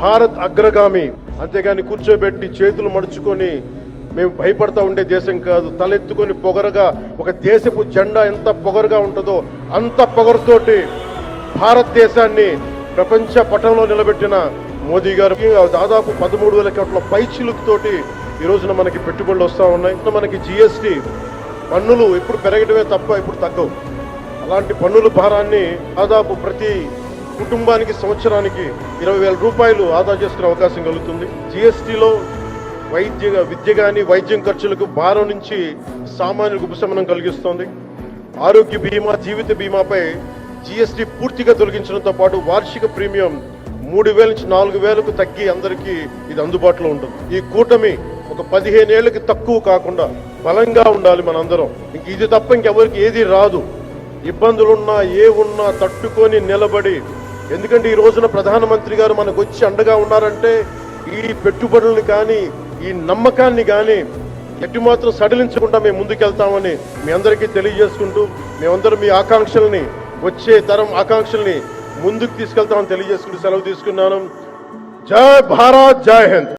భారత్ అగ్రగామి. అంతేగాని కూర్చోబెట్టి చేతులు మడుచుకొని మేము భయపడతా ఉండే దేశం కాదు. తలెత్తుకొని పొగరగా ఒక దేశపు జెండా ఎంత పొగరుగా ఉంటుందో అంత పొగరుతోటి భారతదేశాన్ని ప్రపంచ పటంలో నిలబెట్టిన మోదీ గారికి దాదాపు పదమూడు వేల కోట్ల పైచిలుకుతోటి ఈ రోజున మనకి పెట్టుబడులు వస్తూ ఉన్నాయి. మనకి జిఎస్టి పన్నులు ఇప్పుడు పెరగడమే తప్ప ఇప్పుడు తగ్గవు. అలాంటి పన్నుల భారాన్ని దాదాపు ప్రతి కుటుంబానికి సంవత్సరానికి ఇరవై వేల రూపాయలు ఆదా చేసుకునే అవకాశం కలుగుతుంది. జిఎస్టీలో వైద్య విద్య కానీ వైద్యం ఖర్చులకు భారం నుంచి సామాన్యులకు ఉపశమనం కలిగిస్తోంది. ఆరోగ్య బీమా జీవిత బీమాపై జిఎస్టి పూర్తిగా తొలగించడంతో పాటు వార్షిక ప్రీమియం మూడు వేల నుంచి నాలుగు వేలకు తగ్గి అందరికీ ఇది అందుబాటులో ఉంటుంది. ఈ కూటమి ఒక పదిహేను ఏళ్ళకి తక్కువ కాకుండా బలంగా ఉండాలి మనందరం. ఇంక ఇది తప్ప ఇంకెవరికి ఏది రాదు. ఇబ్బందులున్నా ఏ ఉన్నా తట్టుకొని నిలబడి ఎందుకంటే ఈ రోజున ప్రధానమంత్రి గారు మనకు వచ్చి అండగా ఉన్నారంటే ఈ పెట్టుబడుల్ని కానీ ఈ నమ్మకాన్ని కానీ ఎట్టి మాత్రం సడలించకుండా మేము ముందుకెళ్తామని మీ అందరికీ తెలియజేసుకుంటూ మేమందరం మీ ఆకాంక్షల్ని వచ్చే తరం ఆకాంక్షల్ని ముందుకు తీసుకెళ్తామని తెలియజేసుకుంటూ సెలవు తీసుకున్నాను. జై భారత్ జై హింద్.